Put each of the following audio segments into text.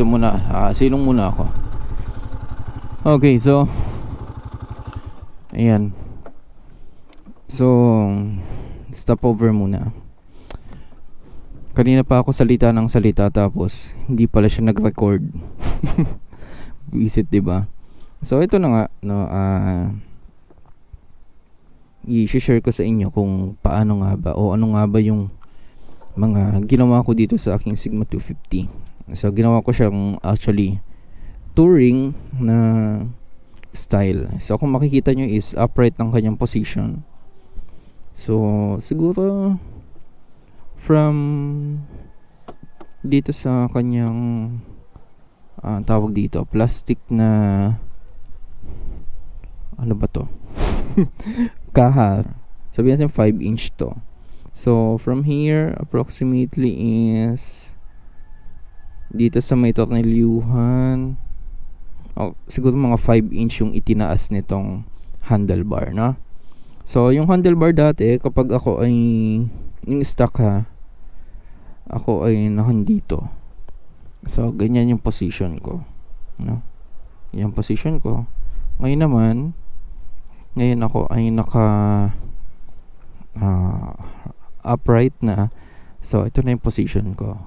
dito muna. Ah, silong muna ako. Okay, so ayan. So stop over muna. Kanina pa ako salita ng salita tapos hindi pala siya nag-record. Visit, ba? So ito na nga no ah i-share ko sa inyo kung paano nga ba o ano nga ba yung mga ginawa ko dito sa aking Sigma 250. So ginawa ko siyang actually touring na style. So kung makikita nyo is upright ng kanyang position. So siguro from dito sa kanyang ah, tawag dito plastic na ano ba to kaha sabihin natin 5 inch to so from here approximately is dito sa may tornilyuhan oh, siguro mga 5 inch yung itinaas nitong handlebar no? So yung handlebar dati kapag ako ay yung stock ha ako ay nakandito so ganyan yung position ko no? Yung position ko. Ngayon naman ngayon ako ay naka ah, upright na. So ito na yung position ko.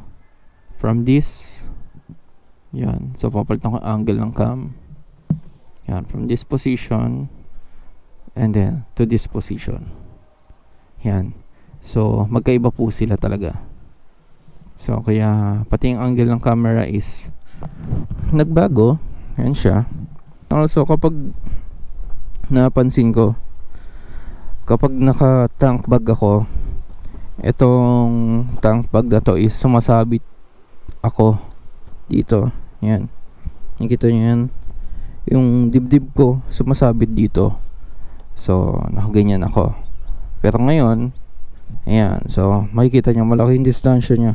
From this yan. So papalitan ko ang angle ng cam. Yan. From this position. And then to this position. Yan. So magkaiba po sila talaga. So kaya pati yung angle ng camera is nagbago. Yan siya. Also kapag napansin ko kapag naka tank bag ako itong tank bag na to is sumasabit ako dito yan. Nakikita nyo yan. Yung dibdib ko sumasabit dito. So nakaganyan ako. Pero ngayon ayan. So makikita nyo malaking distansya nya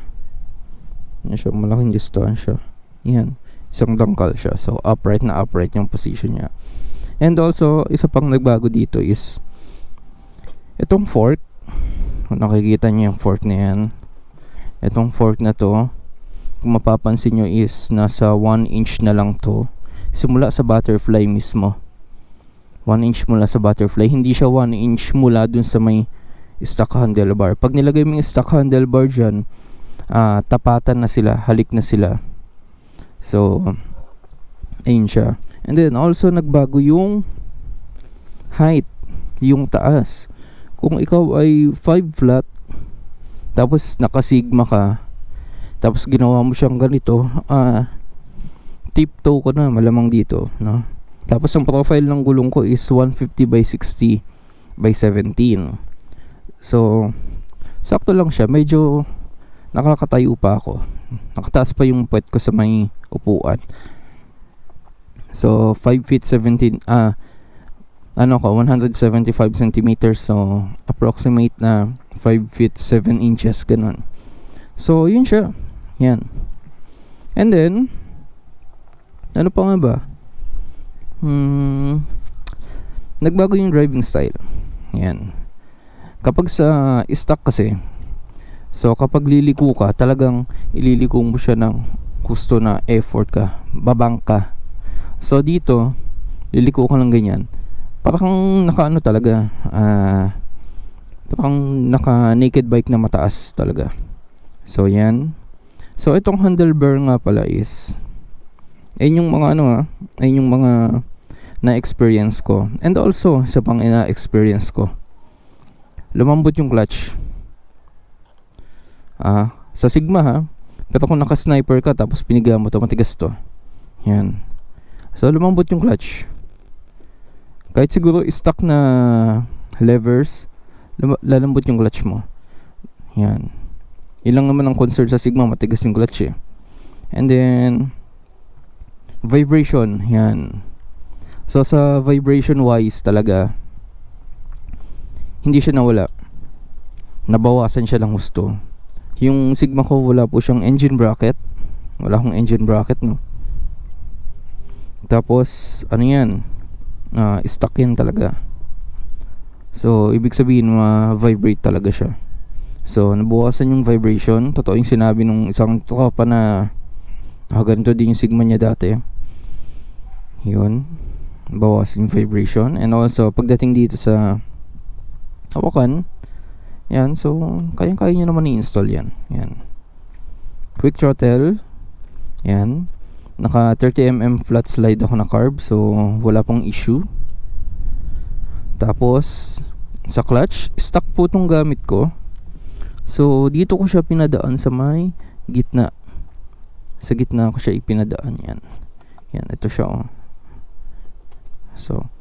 yan siya? Malaking distansya. Yan isang dangkal siya. So upright na upright yung position niya. And also, isa pang nagbago dito is itong fork. Kung nakikita niyo yung fork na yan. Itong fork na to, kung mapapansin nyo is nasa 1 inch na lang to. Simula sa butterfly mismo. 1 inch mula sa butterfly. Hindi siya 1 inch mula dun sa may stock handlebar. Pag nilagay mo yung stock handlebar dyan, ah, tapatan na sila, halik na sila. So, ayun siya. And then also nagbago yung height, yung taas. Kung ikaw ay 5 flat, tapos naka-sigma ka, tapos ginawa mo siyang ganito, ah, tiptoe ko na malamang dito, no? Tapos ang profile ng gulong ko is 150 by 60 by 17. So, sakto lang siya. Medyo nakakatayo pa ako. Nakataas pa yung puwet ko sa may upuan. So 5 feet 17 ah ano ko 175 centimeters so approximate na 5 feet 7 inches ganun. So yun siya. Yan. And then ano pa nga ba? Hmm, nagbago yung driving style. Yan. Kapag sa stock kasi So kapag liliko ka, talagang ililiko mo siya ng gusto na effort ka, babang ka. So dito, liliko ka lang ganyan. Parang naka ano talaga, ah parang naka naked bike na mataas talaga. So yan. So itong handlebar nga pala is ayun yung mga ano ah, ayun yung mga na-experience ko. And also, sa pang ina-experience ko. Lumambot yung clutch. Ah, sa Sigma ha. Pero kung naka-sniper ka tapos piniga mo to, matigas to. Yan. So lumambot yung clutch. Kahit siguro stock na levers, lalambot yung clutch mo. Yan. Ilang naman ang concern sa Sigma, matigas yung clutch eh. And then vibration, yan. So sa vibration wise talaga hindi siya nawala. Nabawasan siya ng gusto. Yung Sigma ko wala po siyang engine bracket. Wala akong engine bracket no. Tapos ano yan? Uh, stock yan talaga. So ibig sabihin ma-vibrate talaga siya. So nabukasan yung vibration. Totoo yung sinabi nung isang tropa na Ah, ganito din yung sigma niya dati. Yun. Bawas yung vibration. And also, pagdating dito sa hawakan, yan. So, kayang-kaya nyo naman i-install yan. Yan. Quick throttle. Yan. Naka 30mm flat slide ako na carb. So, wala pong issue. Tapos, sa clutch, stock po itong gamit ko. So, dito ko siya pinadaan sa may gitna. Sa gitna ko siya ipinadaan yan. Yan, ito siya oh. So,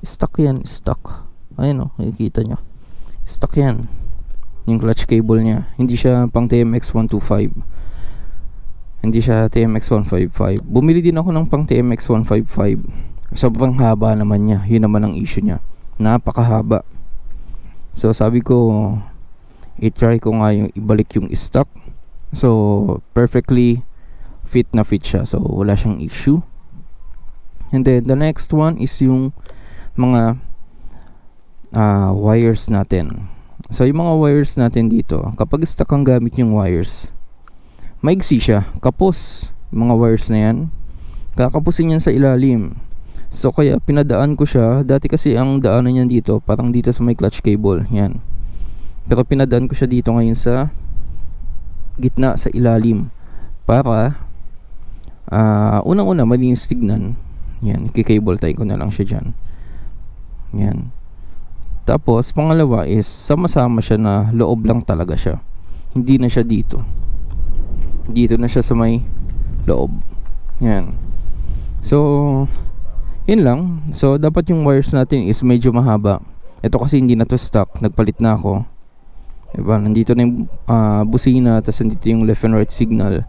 stock yan, stock. Ayun oh, nakikita nyo. Stock yan. Yung clutch cable niya. Hindi siya pang TMX 125. Hindi siya TMX 155. Bumili din ako ng pang TMX 155. Sobrang haba naman niya. Yun naman ang issue niya. Napakahaba. So, sabi ko, i-try ko nga yung ibalik yung stock. So, perfectly fit na fit siya. So, wala siyang issue. And then, the next one is yung mga uh, wires natin. So, yung mga wires natin dito, kapag stuck ang gamit yung wires, maigsi siya. Kapos, mga wires na yan. Kakapusin yan sa ilalim. So, kaya pinadaan ko siya. Dati kasi ang daanan niyan dito, parang dito sa may clutch cable. Yan. Pero pinadaan ko siya dito ngayon sa gitna sa ilalim. Para, uh, unang-una, malinis tignan. Yan, ikikable tie ko na lang siya dyan. Yan. Tapos, pangalawa is, sama-sama siya na loob lang talaga siya. Hindi na siya dito. Dito na siya sa may loob. Yan. So, yun lang. So, dapat yung wires natin is medyo mahaba. Ito kasi hindi na to stock. Nagpalit na ako. Diba? Nandito na yung uh, busina, tapos nandito yung left and right signal.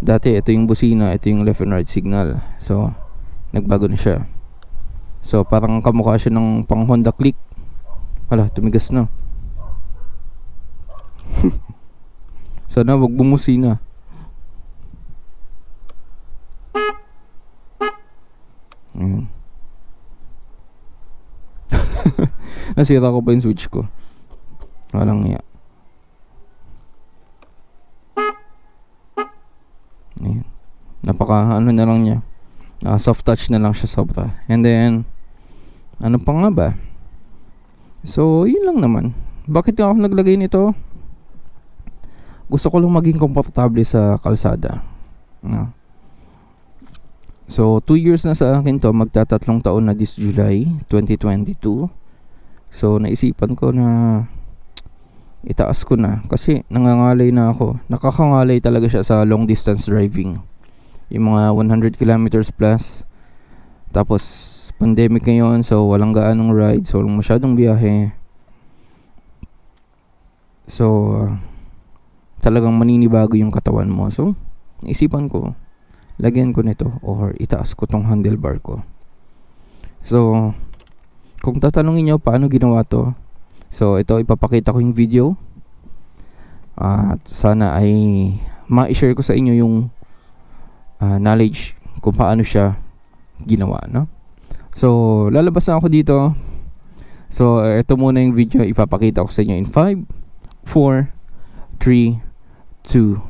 Dati, ito yung busina, ito yung left and right signal. So, nagbago na siya so parang kamukha siya ng pang Honda Click wala tumigas na sana wag bumusi na Ayan. nasira ko pa yung switch ko walang iya Ayan. Napaka ano na lang niya. Uh, soft touch na lang siya sobra. And then ano pa nga ba? So yun lang naman. Bakit nga ako naglagay nito? Gusto ko lang maging komportable sa kalsada. No? so 2 years na sa akin to. Magtatatlong taon na this July 2022 so naisipan ko na itaas ko na. Kasi nangangalay na ako. Nakakangalay talaga siya sa long distance driving yung mga 100 kilometers plus. Tapos pandemic ngayon so walang gaanong ride so walang masyadong biyahe. So uh, talagang maninibago yung katawan mo. So isipan ko lagyan ko nito or itaas ko tong handlebar ko. So kung tatanungin nyo paano ginawa to so ito ipapakita ko yung video. At sana ay ma-share ko sa inyo yung uh, knowledge kung paano siya ginawa, no? So, lalabas na ako dito. So, ito muna yung video ipapakita ko sa inyo in 5, 4, 3, 2,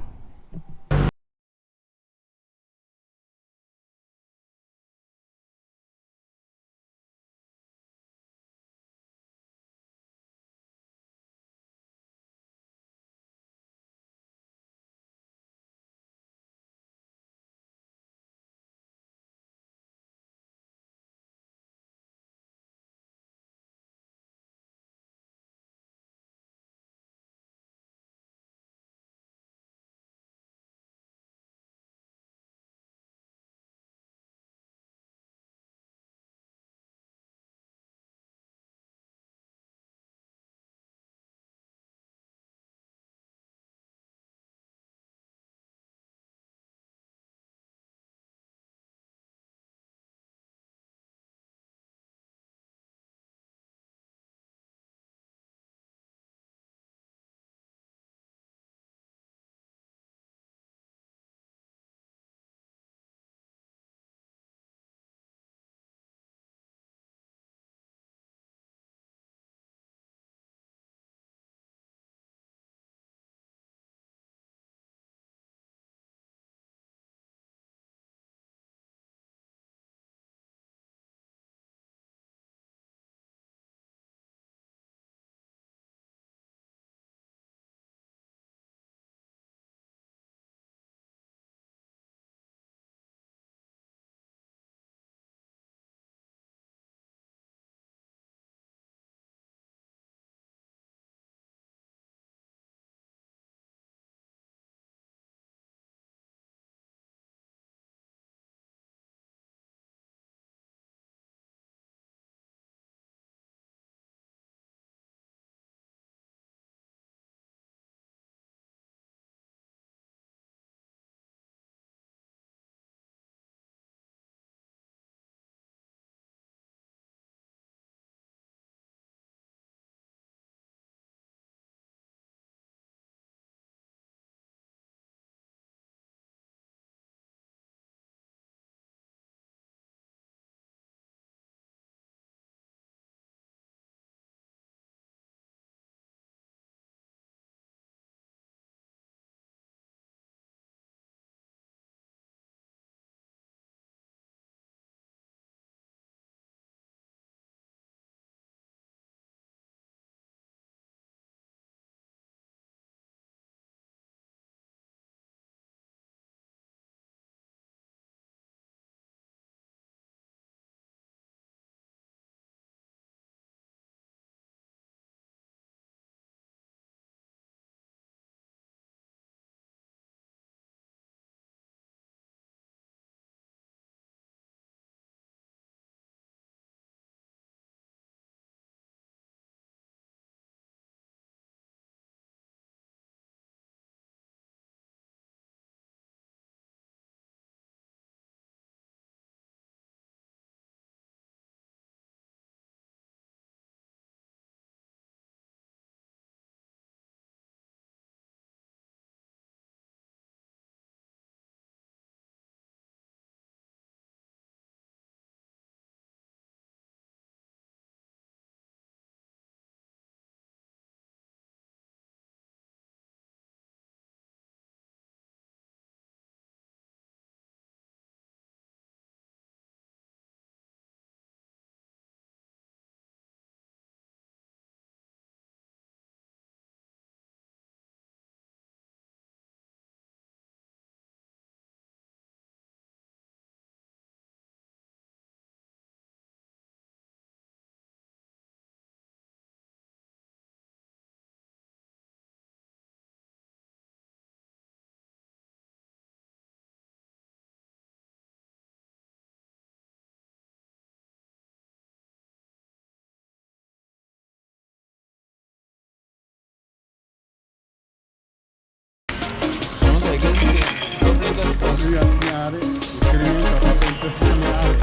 may-ari. Experimento, tapos sa may-ari.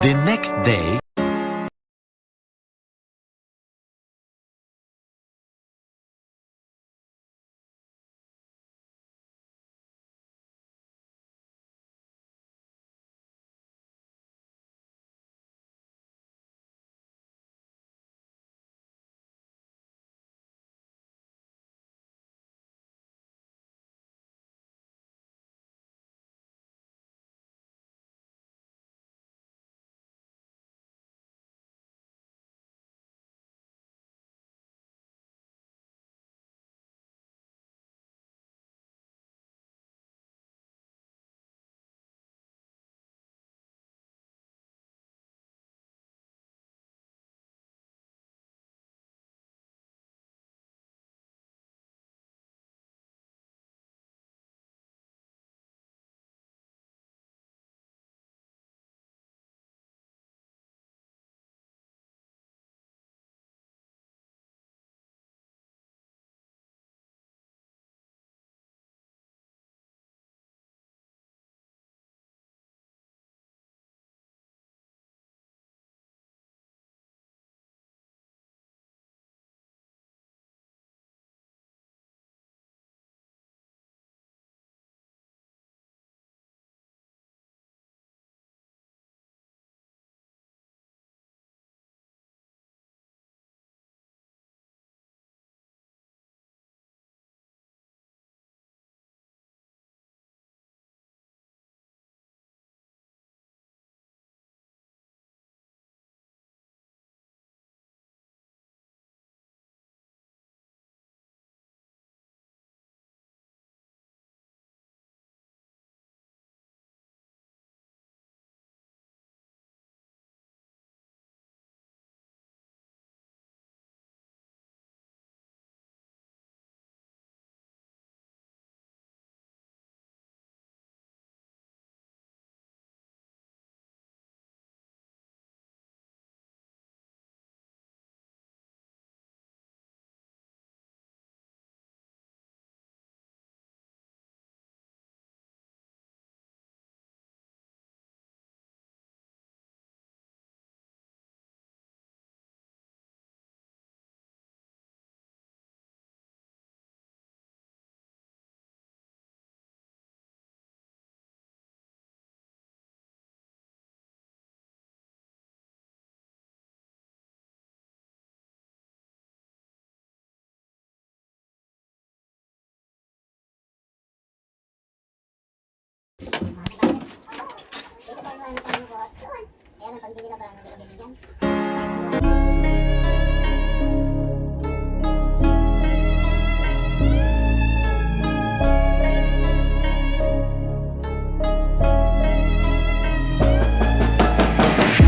The next day, Ayan ang pagbili na ba ng bigyan.